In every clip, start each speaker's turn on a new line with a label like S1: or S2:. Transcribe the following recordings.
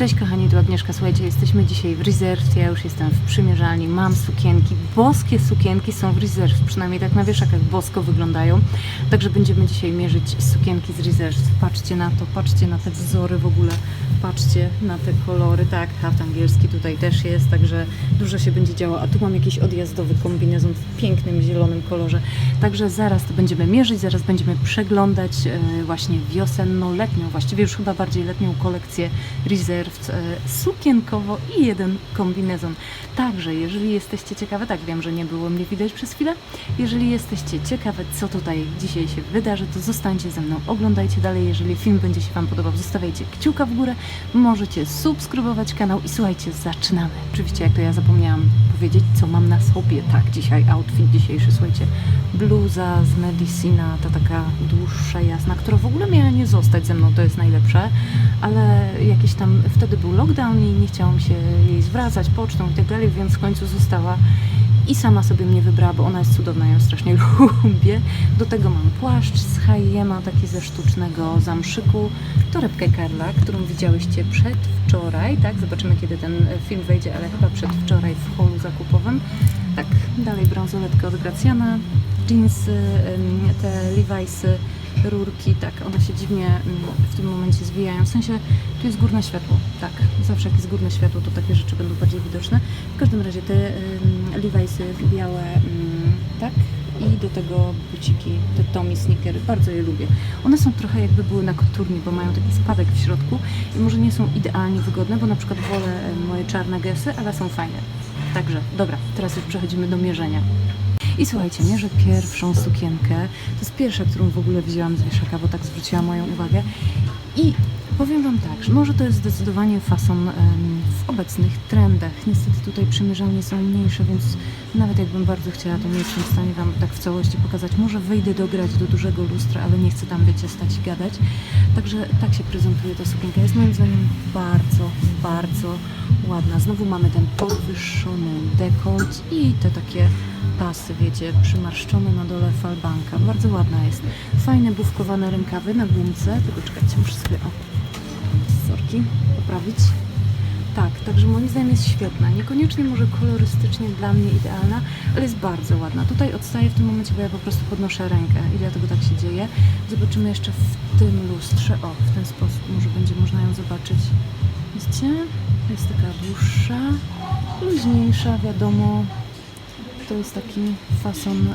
S1: Cześć kochani, tu Agnieszka. Słuchajcie, jesteśmy dzisiaj w Reserve. Ja już jestem w przymierzalni, mam sukienki. Boskie sukienki są w Reserve, przynajmniej tak na wieszakach bosko wyglądają. Także będziemy dzisiaj mierzyć sukienki z Reserve. Patrzcie na to, patrzcie na te wzory w ogóle. Patrzcie na te kolory. Tak, haft angielski tutaj też jest, także dużo się będzie działo. A tu mam jakiś odjazdowy kombinezon w pięknym zielonym kolorze. Także zaraz to będziemy mierzyć, zaraz będziemy przeglądać e, właśnie wiosenno-letnią, właściwie już chyba bardziej letnią kolekcję Reserved e, sukienkowo i jeden kombinezon. Także jeżeli jesteście ciekawe, tak wiem, że nie było mnie widać przez chwilę, jeżeli jesteście ciekawe, co tutaj dzisiaj się wydarzy, to zostańcie ze mną, oglądajcie dalej. Jeżeli film będzie się Wam podobał, zostawiajcie kciuka w górę, możecie subskrybować kanał i słuchajcie, zaczynamy. Oczywiście, jak to ja zapomniałam powiedzieć, co mam na sobie. Tak, dzisiaj outfit dzisiejszy, słuchajcie, bluza z Medicina, ta taka dłuższa, jasna, która w ogóle miała nie zostać ze mną, to jest najlepsze, ale jakiś tam, wtedy był lockdown i nie chciałam się jej zwracać pocztą i tak dalej, więc w końcu została i sama sobie mnie wybrała, bo ona jest cudowna, ja ją strasznie lubię. Do tego mam płaszcz z H&M, taki ze sztucznego zamszyku, torebkę Karla, którą widziałyście przedwczoraj, tak? Zobaczymy, kiedy ten film wejdzie, ale chyba przedwczoraj w holu zakupowym. Tak, dalej bransoletkę od Gracjana, jeansy, te Levi'sy, rurki, tak, one się dziwnie ym, w tym momencie zwijają. W sensie, tu jest górne światło, tak, zawsze jak jest górne światło, to takie rzeczy będą bardziej widoczne. W każdym razie te ym, Levi'sy białe, ym, tak, i do tego buciki, te Tommy sneakery, bardzo je lubię. One są trochę jakby były na koturni, bo mają taki spadek w środku i może nie są idealnie wygodne, bo na przykład wolę em, moje czarne gesy, ale są fajne. Także, dobra, teraz już przechodzimy do mierzenia. I słuchajcie, mierzę pierwszą sukienkę. To jest pierwsza, którą w ogóle wzięłam z wieszaka, bo tak zwróciła moją uwagę. I powiem Wam tak, że może to jest zdecydowanie fason w obecnych trendach. Niestety tutaj przymierzalnie są mniejsze, więc nawet jakbym bardzo chciała, to nie jestem w stanie Wam tak w całości pokazać. Może wyjdę dograć do dużego lustra, ale nie chcę tam, wiecie, stać i gadać. Także tak się prezentuje ta sukienka. Jest moim zdaniem bardzo, bardzo ładna. Znowu mamy ten podwyższony dekolt i te takie pasy, wiecie, przymarszczone na dole falbanka. Bardzo ładna jest. Fajne bufkowane rękawy na gumce. Tylko czekajcie, muszę sobie o sorki poprawić. Tak, także moim zdaniem jest świetna. Niekoniecznie może kolorystycznie dla mnie idealna, ale jest bardzo ładna. Tutaj odstaję w tym momencie, bo ja po prostu podnoszę rękę i dlatego tak się dzieje. Zobaczymy jeszcze w tym lustrze. O, w ten sposób może będzie można ją zobaczyć. Widzicie? Jest taka dłuższa, luźniejsza, wiadomo. To jest taki fason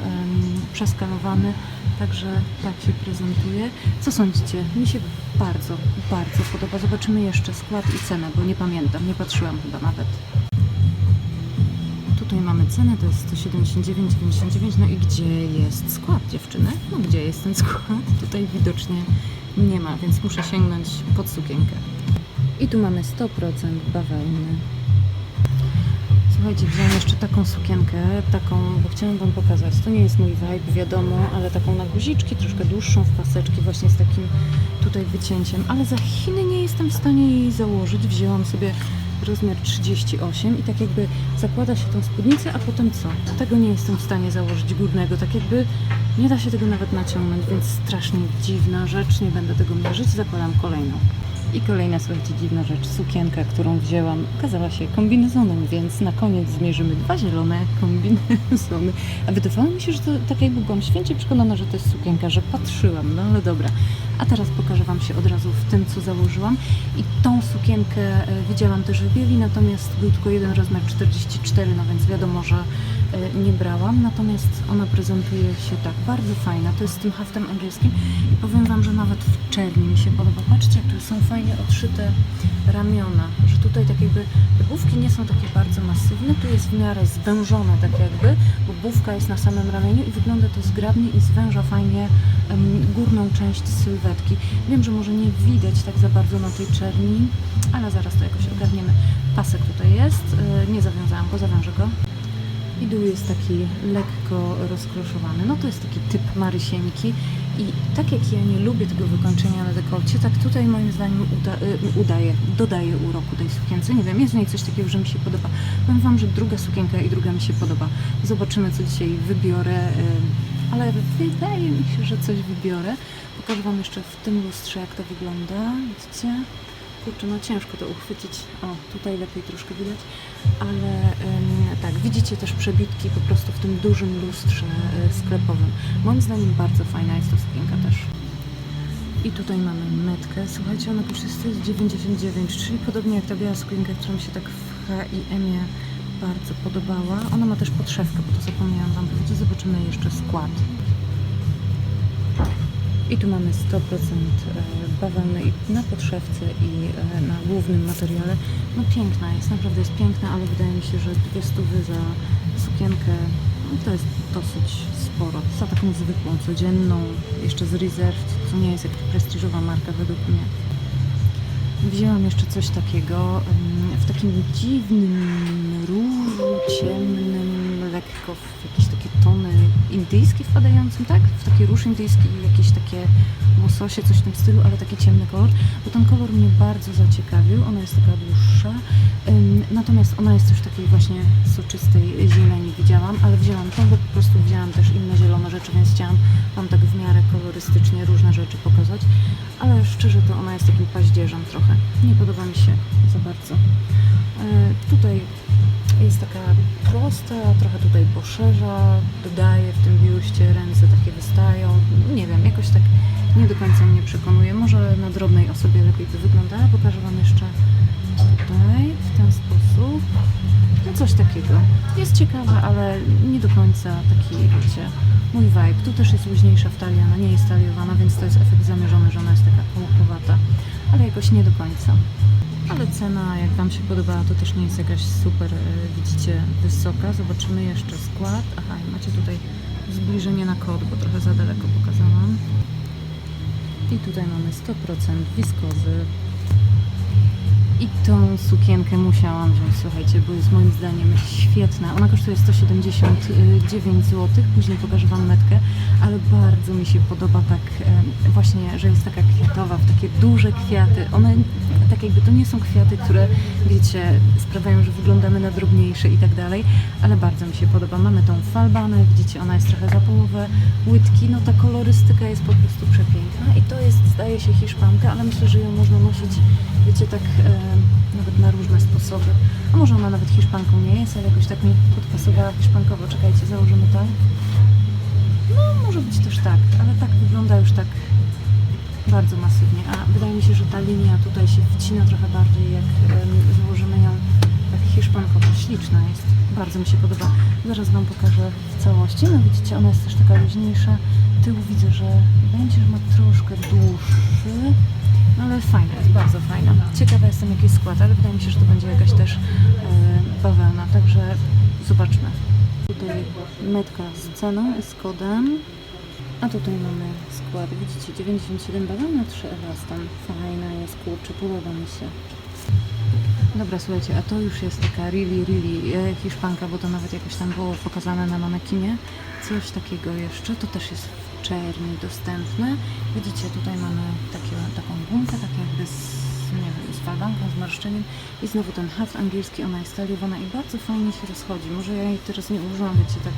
S1: przeskalowany, także tak się prezentuje. Co sądzicie? Mi się bardzo, bardzo podoba. Zobaczymy jeszcze skład i cenę, bo nie pamiętam, nie patrzyłam chyba nawet. Tutaj mamy cenę, to jest 179,99. No i gdzie jest skład dziewczyny? No gdzie jest ten skład? Tutaj widocznie nie ma, więc muszę sięgnąć pod sukienkę. I tu mamy 100% bawełny. Słuchajcie, wziąłem jeszcze taką sukienkę, taką, bo chciałam Wam pokazać. To nie jest mój vibe, wiadomo, ale taką na guziczki, troszkę dłuższą w paseczki, właśnie z takim tutaj wycięciem. Ale za Chiny nie jestem w stanie jej założyć. Wzięłam sobie rozmiar 38 i tak jakby zakłada się tą spódnicę, a potem co? Tego nie jestem w stanie założyć górnego, tak jakby nie da się tego nawet naciągnąć, więc strasznie dziwna rzecz, nie będę tego mierzyć, zakładam kolejną. I kolejna, słuchajcie, dziwna rzecz, sukienka, którą wzięłam, okazała się kombinezonem, więc na koniec zmierzymy dwa zielone kombinezony. A wydawało mi się, że to tak jakby byłam święcie przekonana, że to jest sukienka, że patrzyłam, no ale dobra. A teraz pokażę Wam się od razu w tym, co założyłam. I tą sukienkę e, widziałam też w Bieli, natomiast był tylko jeden rozmiar 44, no więc wiadomo, że nie brałam. Natomiast ona prezentuje się tak, bardzo fajna. To jest z tym haftem angielskim i powiem Wam, że nawet w czerni mi się podoba. Patrzcie, jak tu są fajnie odszyte ramiona, że tutaj tak jakby główki nie są takie bardzo masywne, tu jest w miarę zwężone tak jakby, bo główka jest na samym ramieniu i wygląda to zgrabnie i zwęża fajnie górną część sylwetki. Wiem, że może nie widać tak za bardzo na tej czerni, ale zaraz to jakoś ogarniemy. Pasek tutaj jest, e, nie zawiązałam go, zawiążę go. I dół jest taki lekko rozkroszowany. No to jest taki typ Marysieńki. I tak jak ja nie lubię tego wykończenia na dekolcie, tak tutaj moim zdaniem uda, y, udaje, dodaje uroku tej sukience. Nie wiem, jest w niej coś takiego, że mi się podoba. Powiem Wam, że druga sukienka i druga mi się podoba. Zobaczymy, co dzisiaj wybiorę. y, Ale wydaje mi się, że coś wybiorę. Pokażę Wam jeszcze w tym lustrze, jak to wygląda. Widzicie? kurczę, no ciężko to uchwycić. O, tutaj lepiej troszkę widać, ale em, tak, widzicie też przebitki po prostu w tym dużym lustrze e, sklepowym. Moim zdaniem bardzo fajna jest to sukienka też. I tutaj mamy metkę. Słuchajcie, ona kosztuje 199, czyli podobnie jak ta biała sukienka, która mi się tak w H&M bardzo podobała. Ona ma też podszewkę, bo to zapomniałam Wam powiedzieć. Zobaczymy jeszcze skład. I tu mamy 100% e, bawełny i na podszewce i e, na głównym materiale. No piękna jest, naprawdę jest piękna, ale wydaje mi się, że dwie stówy za sukienkę no to jest dosyć sporo. Za taką zwykłą, codzienną, jeszcze z Reserved, co nie jest jakaś prestiżowa marka według mnie. Wzięłam jeszcze coś takiego w takim dziwnym różu, ciemnym, lekko w takie tony indyjskie wpadającym, tak? W taki róż indyjski, jakieś takie łososie, coś w tym stylu, ale taki ciemny kolor, bo ten kolor mnie bardzo zaciekawił, ona jest taka dłuższa, natomiast ona jest też takiej właśnie soczystej zieleni widziałam, ale wzięłam tą, bo po prostu wzięłam też inne zielone rzeczy, więc chciałam Wam tak w miarę kolorystycznie różne rzeczy pokazać, ale szczerze to ona jest takim paździerzem trochę, nie podoba mi się za bardzo. Tutaj jest taka prosta, trochę tutaj poszerza, dodaje w tym biuście, ręce takie wystają, nie wiem, jakoś tak nie do końca mnie przekonuje. Może na drobnej osobie lepiej to wygląda. Pokażę Wam jeszcze tutaj, w ten sposób. No coś takiego. Jest ciekawe, ale nie do końca taki, wiecie, mój vibe. Tu też jest luźniejsza w talii, ona nie jest taliowana, więc to jest efekt zamierzony, że ona jest taka kołkowata, ale jakoś nie do końca. Ale cena, jak Wam się podobała, to też nie jest jakaś super, e, widzicie, wysoka. Zobaczymy jeszcze skład. Aha, i macie tutaj zbliżenie na kod, bo trochę za daleko pokazałam. I tutaj mamy 100% wiskozy. I tą sukienkę musiałam wziąć, słuchajcie, bo jest moim zdaniem świetna. Ona kosztuje 179 zł, później pokażę Wam metkę, ale bardzo mi się podoba tak właśnie, że jest taka kwiatowa, w takie duże kwiaty. One tak jakby to nie są kwiaty, które wiecie, sprawiają, że wyglądamy na drobniejsze i tak dalej, ale bardzo mi się podoba. Mamy tą falbanę, widzicie, ona jest trochę za połowę łydki, no ta kolorystyka jest po prostu przepiękna i to jest, zdaje się, hiszpanka, ale myślę, że ją można nosić, wiecie, tak nawet na różne sposoby. A może ona nawet hiszpanką nie jest, ale jakoś tak mi podpasowała hiszpankowo. Czekajcie, założymy tak. No, może być też tak, ale tak wygląda już tak bardzo masywnie. A wydaje mi się, że ta linia tutaj się wcina trochę bardziej, jak założymy ją tak hiszpankowo. Śliczna jest. Bardzo mi się podoba. Zaraz Wam pokażę w całości. No widzicie, ona jest też taka luźniejsza. Tył widzę, że będzie, że ma troszkę dłuższy. Ale fajna, jest bardzo fajna. Ciekawa jestem jaki skład, ale wydaje mi się, że to będzie jakaś też e, bawełna, także zobaczmy. Tutaj metka z ceną z kodem. A tutaj mamy skład, widzicie, 97 bawełna, 3 elastan. Fajna jest, kurczę, podoba mi się. Dobra, słuchajcie, a to już jest taka really, really e, hiszpanka, bo to nawet jakoś tam było pokazane na manekinie. Coś takiego jeszcze, to też jest czerni dostępne. Widzicie, tutaj mamy takie, taką gumkę, tak jakby z, nie wiem, z falbanką, z marszczeniem. I znowu ten haft angielski, ona jest taliowana i bardzo fajnie się rozchodzi. Może ja jej teraz nie użyłam, wiecie, tak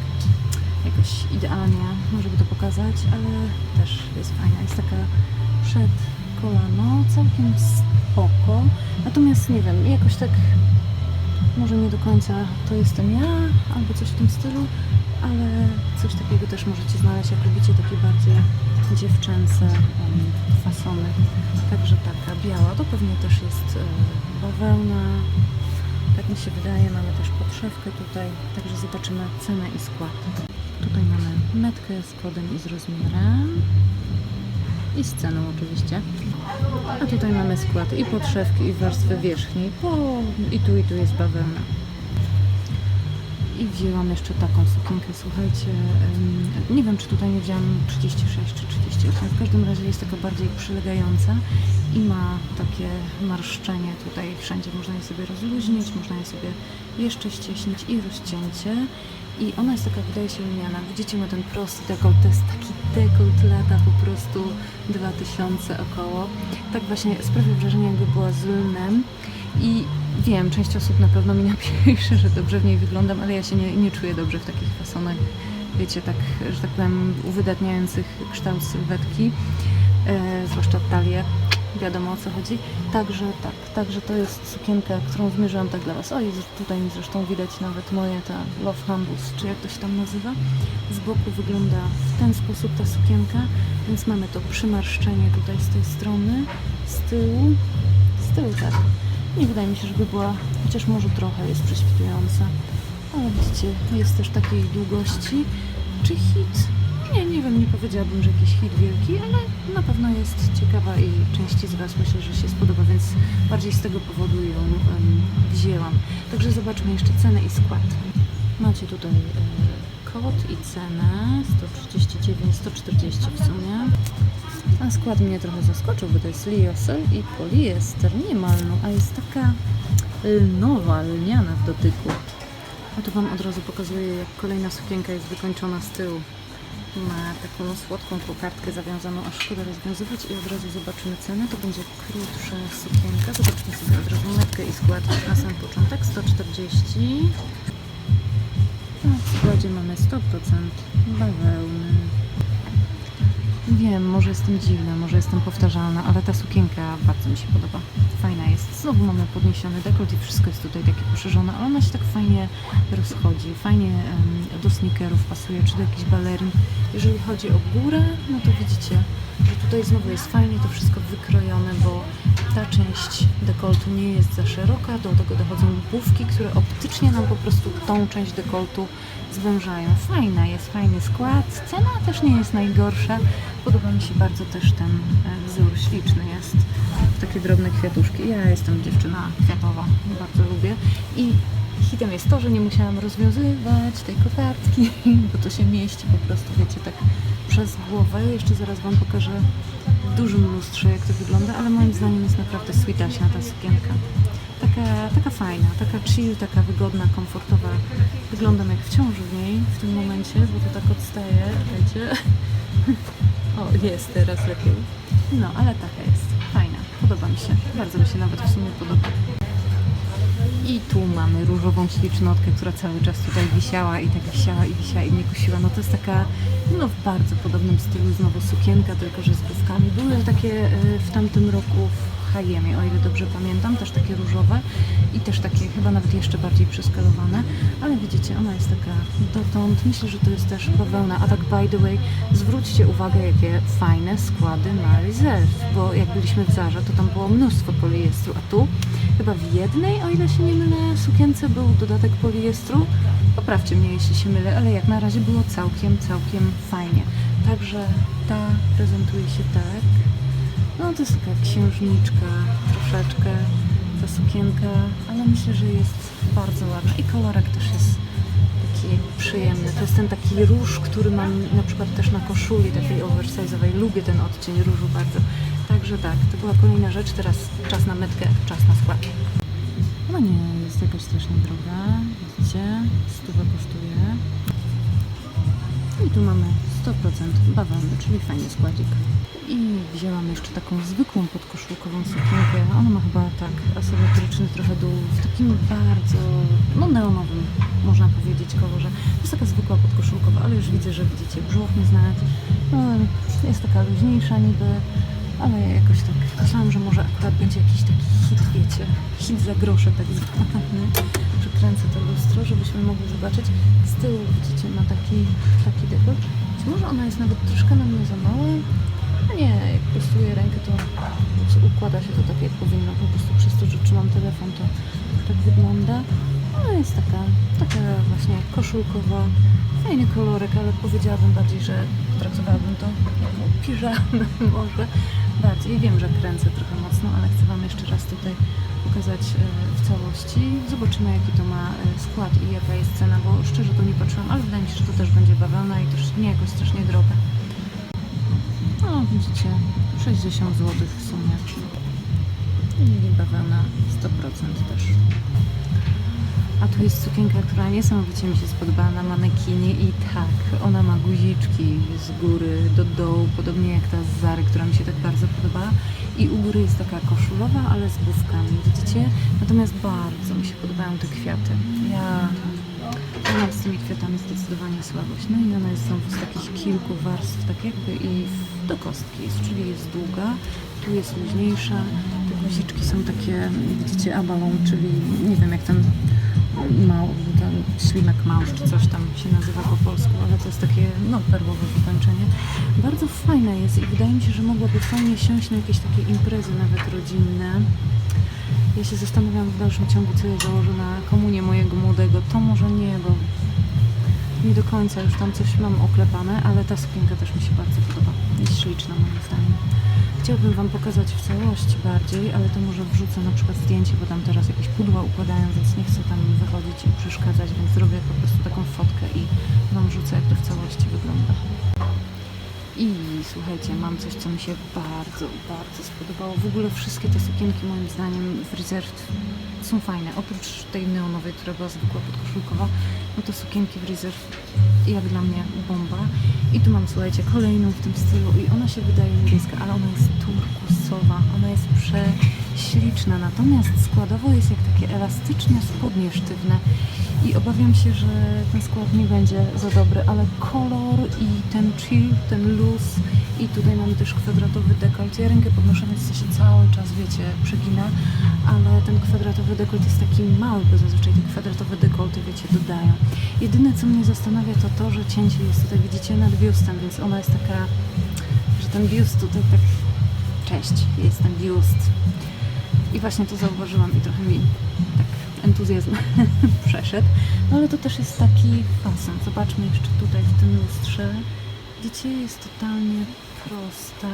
S1: jakoś idealnie, żeby to pokazać, ale też jest fajna. Jest taka przed kolano, całkiem spoko. Natomiast nie wiem, jakoś tak może nie do końca to jestem ja, albo coś w tym stylu, ale coś takiego też możecie znaleźć, jak lubicie takie bardziej dziewczęce fasony. Także taka biała, to pewnie też jest e, bawełna, tak mi się wydaje, mamy też podszewkę tutaj, także zobaczymy cenę i skład. Tutaj mamy metkę z kodem i z rozmiarem i z ceną oczywiście. A tutaj mamy skład i podszewki i warstwy wierzchniej. Po, I tu i tu jest bawełna. I wzięłam jeszcze taką sukienkę, słuchajcie, nie wiem czy tutaj nie wzięłam 36 czy 38, w każdym razie jest taka bardziej przylegająca i ma takie marszczenie tutaj wszędzie, można je sobie rozluźnić, można je sobie jeszcze ścieśnić i rozcięcie i ona jest taka, wydaje się, lniana. Widzicie, ma ten prosty dekolt, to jest taki dekolt lata po prostu 2000 około. Tak właśnie sprawia wrażenie, jakby była z lnem i wiem, część osób na pewno mi napisze, że dobrze w niej wyglądam, ale ja się nie, nie czuję dobrze w takich fasonach, wiecie, tak, że tak powiem, uwydatniających kształt sylwetki, e, zwłaszcza talię. wiadomo o co chodzi. Także tak, także to jest sukienka, którą zmierzyłam tak dla Was. O, i tutaj zresztą widać nawet moje ta Love Handles, czy jak to się tam nazywa. Z boku wygląda w ten sposób ta sukienka, więc mamy to przymarszczenie tutaj z tej strony, z tyłu, z tyłu tak. Nie wydaje mi się, żeby była, chociaż może trochę jest prześwitująca. Ale widzicie, jest też takiej długości. Czy hit? Nie, nie wiem, nie powiedziałabym, że jakiś hit wielki, ale na pewno jest ciekawa i części z Was myślę, że się spodoba, więc bardziej z tego powodu ją em, wzięłam. Także zobaczmy jeszcze cenę i skład. Macie tutaj e, kod i cenę 139, 140 w sumie. A skład mnie trochę zaskoczył, bo to jest liosel i poliester, nie malnu, a jest taka lnowa, lniana w dotyku. A tu Wam od razu pokazuję, jak kolejna sukienka jest wykończona z tyłu. Ma taką słodką kokardkę zawiązaną, aż szkoda rozwiązywać i od razu zobaczymy cenę. To będzie krótsza sukienka. Zobaczmy sobie od razu metkę i skład na sam początek. 140. W składzie mamy 100% bawełny. Wiem, może jestem dziwna, może jestem powtarzalna, ale ta sukienka bardzo mi się podoba. Fajna jest. Znowu mamy podniesiony dekolt i wszystko jest tutaj takie poszerzone, ale ona się tak fajnie rozchodzi. Fajnie em, do sneakerów pasuje, czy do jakichś balerin. Jeżeli chodzi o górę, no to widzicie, że tutaj znowu jest fajnie to wszystko wykrojone, bo ta część dekoltu nie jest za szeroka, do tego dochodzą łupówki, które optycznie nam po prostu tą część dekoltu zwężają. Fajna jest, fajny skład, cena też nie jest najgorsza. Podoba mi się bardzo też ten e, wzór, śliczny jest. Takie drobne kwiatuszki. Ja jestem dziewczyna kwiatowa, bardzo lubię. I hitem jest to, że nie musiałam rozwiązywać tej kokardki, bo to się mieści po prostu, wiecie, tak przez głowę. Jeszcze zaraz Wam pokażę w dużym lustrze, jak to wygląda, ale moim zdaniem jest naprawdę sweetaśna ta sukienka. Taka, taka fajna, taka chill, taka wygodna, komfortowa. Wyglądam jak w ciąży w niej w tym momencie, bo to tak odstaje, czekajcie. O, jest teraz lepiej. No, ale taka jest. Fajna. Podoba mi się. Bardzo mi się nawet w sumie podoba. I tu mamy różową ślicznotkę, która cały czas tutaj wisiała i tak wisiała i wisiała i mnie kusiła. No to jest taka, no w bardzo podobnym stylu znowu sukienka, tylko że z główkami. Były takie e, w tamtym roku w H&M, o ile dobrze pamiętam, też takie różowe i też takie chyba nawet jeszcze bardziej przeskalowane, ale widzicie, ona jest taka dotąd, myślę, że to jest też bawełna, a tak by the way, zwróćcie uwagę, jakie fajne składy ma Reserve, bo jak byliśmy w Zarze, to tam było mnóstwo poliestru, a tu chyba w jednej, o ile się nie mylę, sukience był dodatek poliestru, poprawcie mnie, jeśli się mylę, ale jak na razie było całkiem, całkiem fajnie, także ta prezentuje się tak, no to jest taka księżniczka troszeczkę, ta sukienka, ale myślę, że jest bardzo ładna i kolorek też jest taki przyjemny. To jest ten taki róż, który mam na przykład też na koszuli takiej oversize'owej. Lubię ten odcień różu bardzo. Także tak, to była kolejna rzecz. Teraz czas na metkę, czas na skład. Ona nie jest jakaś strasznie droga. Widzicie? Stówę kosztuje. I tu mamy 100% bawełny, czyli fajny składzik. I wzięłam jeszcze taką zwykłą podkoszulkową sukienkę. Ona ma chyba tak asymetryczny trochę dół, w takim bardzo, no neonowym, można powiedzieć, kolorze. To jest taka zwykła podkoszulkowa, ale już widzę, że widzicie, brzuch nie znać. No, jest taka luźniejsza niby, ale jakoś tak myślałam, że może akurat będzie jakiś taki hit, wiecie, hit za grosze tak zwany. Przykręcę to lustro, żebyśmy mogli zobaczyć. Z tyłu widzicie, ma taki, taki dekolt. Być może ona jest nawet troszkę na mnie za mała. Nie, jak prostuję rękę, to układa się to tak jak powinno. Po prostu przez to, że trzymam telefon, to tak wygląda. No jest taka, taka właśnie koszulkowa, fajny kolorek, ale powiedziałabym bardziej, że traktowałabym to jako piżamę może bardziej. Wiem, że kręcę trochę mocno, ale chcę Wam jeszcze raz tutaj pokazać e, w całości. Zobaczymy jaki to ma e, skład i jaka jest cena, bo szczerze to nie patrzyłam, ale wydaje mi się, że to też będzie bawełna i też nie jakoś strasznie droga. No widzicie, 60 zł w sumie. I bawełna 100% też. A tu jest sukienka, która niesamowicie mi się spodobała na manekinie i tak, ona ma guziczki z góry do dołu, podobnie jak ta z Zary, która mi się tak bardzo podobała. I u góry jest taka koszulowa, ale z główkami, widzicie? Natomiast bardzo mi się podobają te kwiaty. Ja mam z tymi kwiatami zdecydowanie słabość. No i jest znowu z takich kilku warstw, tak jakby i do kostki jest, czyli jest długa. tu jest luźniejsza. Te guziczki są takie, widzicie, abalon, czyli nie wiem jak ten mał, ten ślimek małż, czy coś tam się nazywa po polsku, ale to jest takie, no, perłowe wykończenie. Bardzo fajne jest i wydaje mi się, że mogłaby fajnie siąść na jakieś takie imprezy nawet rodzinne. Ja się zastanawiam w dalszym ciągu, co ja założę na komunię mojego młodego. To może nie, bo nie do końca już tam coś mam oklepane, ale ta sukienka też mi się bardzo podoba. Jest śliczna moim zdaniem. Chciałabym Wam pokazać w całości bardziej, ale to może wrzucę na przykład zdjęcie, bo tam teraz jakieś pudła układają, więc nie chcę tam wychodzić i przeszkadzać, więc zrobię po prostu taką fotkę i Wam wrzucę, jak to w całości wygląda. I słuchajcie, mam coś, co mi się bardzo, bardzo spodobało. W ogóle wszystkie te sukienki moim zdaniem w Reserved są fajne. Oprócz tej neonowej, która była zwykła podkoszulkowa, no to sukienki w Reserve jak dla mnie bomba. I tu mam, słuchajcie, kolejną w tym stylu i ona się wydaje niebieska, ale ona jest turkusowa. Ona jest prześliczna, natomiast składowo jest jak takie elastyczne spodnie sztywne. I obawiam się, że ten skład nie będzie za dobry, ale kolor i ten chill, ten luz i tutaj mamy też kwadratowy dekolt. Ja rękę podnoszę, więc to się cały czas, wiecie, przegina, ale ten kwadratowy dekolt jest taki mały, bo zazwyczaj te kwadratowe dekolty, wiecie, dodają. Jedyne, co mnie zastanawia, to to, że cięcie jest tutaj, widzicie, nad biustem, więc ona jest taka, że ten biust tutaj tak, cześć, jest ten biust. I właśnie to zauważyłam i trochę mi tak entuzjazm przeszedł. No ale to też jest taki fason. Zobaczmy jeszcze tutaj w tym lustrze. Widzicie, jest totalnie prosta.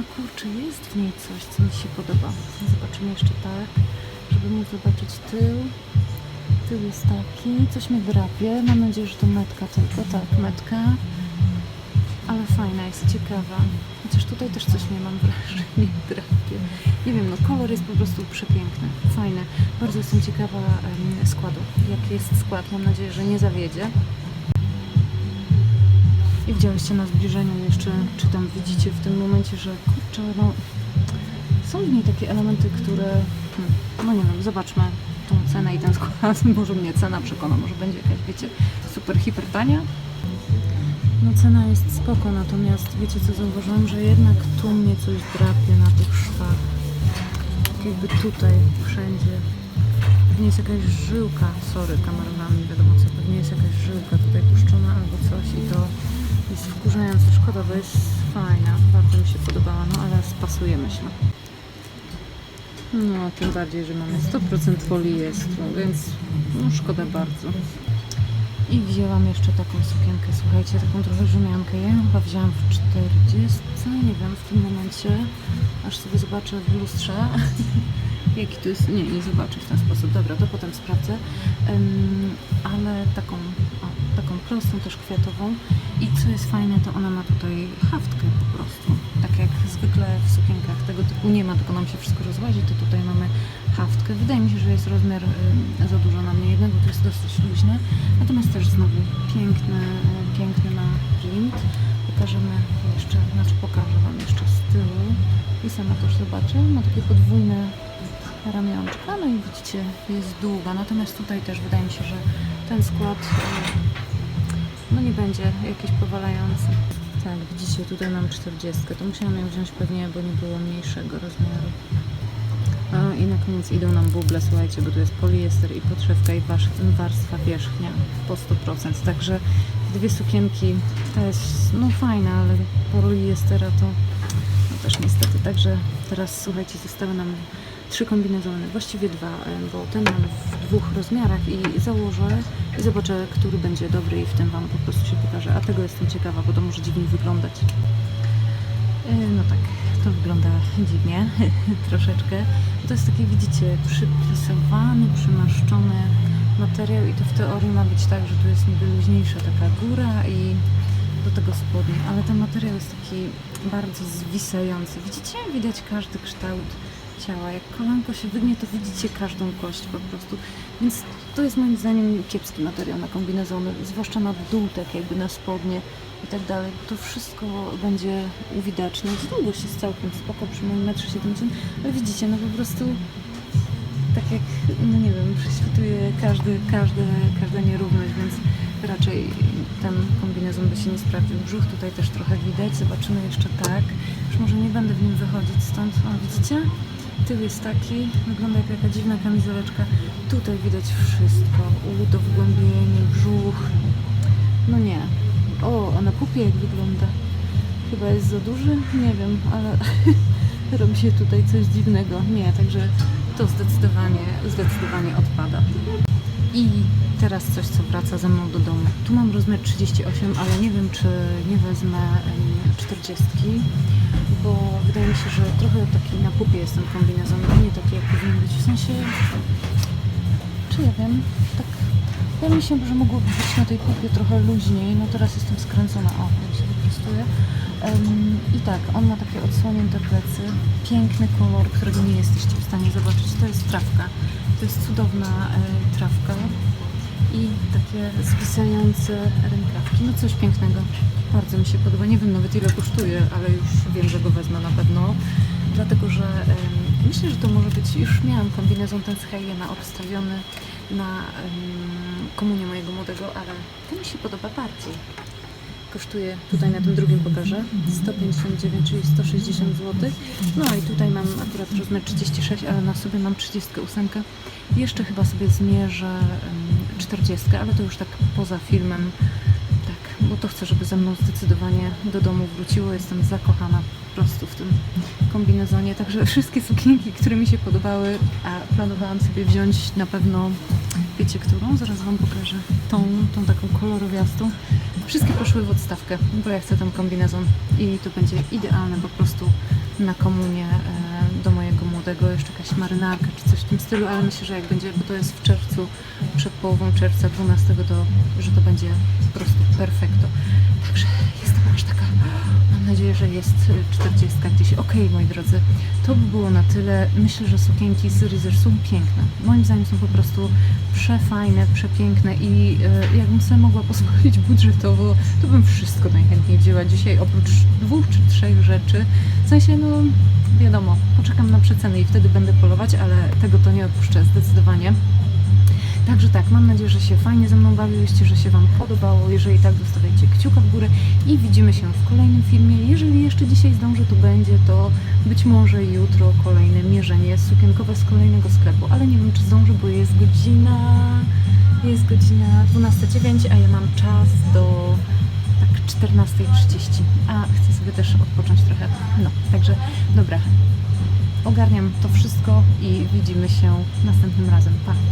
S1: No kurczę, jest w niej coś, co mi się podoba. Zobaczymy jeszcze tak, żeby móc zobaczyć tył. Tył jest taki, coś mnie drapie. Mam nadzieję, że to metka tylko. Tak, metka. Ale fajna, jest ciekawa. Chociaż tutaj też coś mnie mam wrażenie drapie. Nie wiem, no kolor jest po prostu przepiękny, fajny. Bardzo jestem ciekawa em, składu. Jaki jest skład? Mam nadzieję, że nie zawiedzie. I widziałyście na zbliżeniu jeszcze, czy tam widzicie w tym momencie, że kurczę, no są w niej takie elementy, które, hmm, no nie wiem, zobaczmy tą cenę i ten skład. Może mnie cena przekona, może będzie jakaś, wiecie, super, hiper tania. No cena jest spoko, natomiast wiecie co zauważyłam, że jednak tu mnie coś drapie na tych szwach. Tak jakby tutaj, wszędzie. Pewnie jest jakaś żyłka, sorry, kamerowała nie wiadomo co, pewnie jest jakaś żyłka tutaj puszczona albo coś i to jest wkurzające. Szkoda, bo jest fajna, bardzo mi się podobała, no ale spasuje myślę. No, tym bardziej, że mamy 100% poliestru, więc no, szkoda bardzo. I wzięłam jeszcze taką sukienkę, słuchajcie, taką trochę rumiankę. Ja ją chyba wzięłam w 40, nie wiem, w tym momencie, aż sobie zobaczę w lustrze, jaki to jest, nie, nie zobaczę w ten sposób, dobra, to potem sprawdzę, Em, ale taką, o, taką prostą, też kwiatową. I co jest fajne, to ona ma tutaj haftkę po prostu, tak jak zwykle w sukienkach tego typu nie ma, tylko nam się wszystko rozłazi, to tutaj mamy haftkę. Wydaje mi się, że jest rozmiar y, za dużo na mnie jednego, to jest dosyć luźne. Natomiast też znowu piękny, piękny na print. Pokażemy jeszcze, znaczy pokażę Wam jeszcze z tyłu i sama też zobaczę. Ma takie podwójne ramionczka, no i widzicie, jest długa. Natomiast tutaj też wydaje mi się, że ten skład y, no nie będzie jakiś powalający. Tak, widzicie, tutaj mam 40. To musiałam ją wziąć pewnie, bo nie było mniejszego rozmiaru. I na koniec idą nam buble, słuchajcie, bo tu jest poliester i podszewka i warstwa wierzchnia po 100%. Także dwie sukienki, to jest no fajna, ale poliestera to no też niestety. Także teraz słuchajcie, zostały nam trzy kombinezony, właściwie dwa, e, bo ten mam w dwóch rozmiarach i założę i zobaczę, który będzie dobry i w tym Wam po prostu się pokażę. A tego jestem ciekawa, bo to może dziwnie wyglądać. E, No tak, to wygląda dziwnie, troszeczkę. To jest taki, widzicie, przyplisowany, przymaszczony materiał i to w teorii ma być tak, że tu jest niby luźniejsza taka góra i do tego spodnie, ale ten materiał jest taki bardzo zwisający. Widzicie? Widać każdy kształt ciała. Jak kolanko się wygnie, to widzicie każdą kość po prostu. Więc to jest moim zdaniem kiepski materiał na kombinezony, zwłaszcza na dół, tak jakby na spodnie i tak dalej. To wszystko będzie uwidaczniać. Długość jest całkiem spoko przy moim 1,70 m, ale widzicie, no po prostu tak jak, no nie wiem, prześwituje każdy, każde, każda nierówność, więc raczej ten kombinezon by się nie sprawdził. Brzuch tutaj też trochę widać, zobaczymy jeszcze tak. Już może nie będę w nim wychodzić stąd. O, widzicie? Tył jest taki, wygląda jak jaka dziwna kamizeleczka. Tutaj widać wszystko. Udo, wgłębienie, brzuch. No nie. O, a na pupie jak wygląda? Chyba jest za duży? Nie wiem, ale robi się tutaj coś dziwnego. Nie, także to zdecydowanie, zdecydowanie odpada. I teraz coś, co wraca ze mną do domu. Tu mam rozmiar 38, ale nie wiem, czy nie wezmę em, 40, bo wydaje mi się, że trochę taki na pupie jest ten kombinezon, a nie taki jak powinien być. W sensie, czy ja wiem, tak wydaje mi się, że mogłoby być na tej pupie trochę luźniej. No teraz jestem skręcona, o, jak się wyprostuję. Em, I tak, on ma takie odsłonięte plecy, piękny kolor, którego nie jesteście w stanie zobaczyć. To jest trawka. To jest cudowna e, trawka i takie zwisające rękawki. No coś pięknego. Bardzo mi się podoba. Nie wiem nawet ile kosztuje, ale już wiem, że go wezmę na pewno. Dlatego, że em, myślę, że to może być, już miałam kombinezon ten z H&M obstawiony na komunię mojego młodego, ale ten mi się podoba bardziej kosztuje, tutaj na tym drugim pokażę, 159, czyli 160 zł. No i tutaj mam akurat rozmiar 36, ale na sobie mam 38. Jeszcze chyba sobie zmierzę em, 40, ale to już tak poza filmem. Tak, bo to chcę, żeby ze mną zdecydowanie do domu wróciło. Jestem zakochana po prostu w tym kombinezonie. Także wszystkie sukienki, które mi się podobały, a planowałam sobie wziąć na pewno, wiecie którą? Zaraz Wam pokażę. Tą, tą taką kolorowiastą. Wszystkie poszły w odstawkę, bo ja chcę ten kombinezon i to będzie idealne po prostu na komunię e, do mojego młodego, jeszcze jakaś marynarka czy coś w tym stylu, ale myślę, że jak będzie, bo to jest w czerwcu, przed połową czerwca 12, to, że to będzie po prostu perfekto. Także jestem aż taka, mam nadzieję, że jest 40 gdzieś. Okej, moi drodzy, to by było na tyle. Myślę, że sukienki z Rizer są piękne. Moim zdaniem są po prostu przefajne, przepiękne i e, jakbym sobie mogła pozwolić budżetowo, to bym wszystko najchętniej wzięła dzisiaj, oprócz dwóch czy trzech rzeczy. W sensie, no wiadomo, poczekam na przeceny i wtedy będę polować, ale tego to nie odpuszczę zdecydowanie. Także tak, mam nadzieję, że się fajnie ze mną bawiliście, że się Wam podobało. Jeżeli tak, zostawiajcie kciuka w górę i widzimy się w kolejnym filmie. Jeżeli jeszcze dzisiaj zdążę, to będzie to być może jutro kolejne mierzenie sukienkowe z kolejnego sklepu, ale nie wiem, czy zdążę, bo jest godzina jest godzina 12.09, a ja mam czas do tak 14.30, a chcę sobie też odpocząć trochę. No, także dobra, ogarniam to wszystko i widzimy się następnym razem. Pa!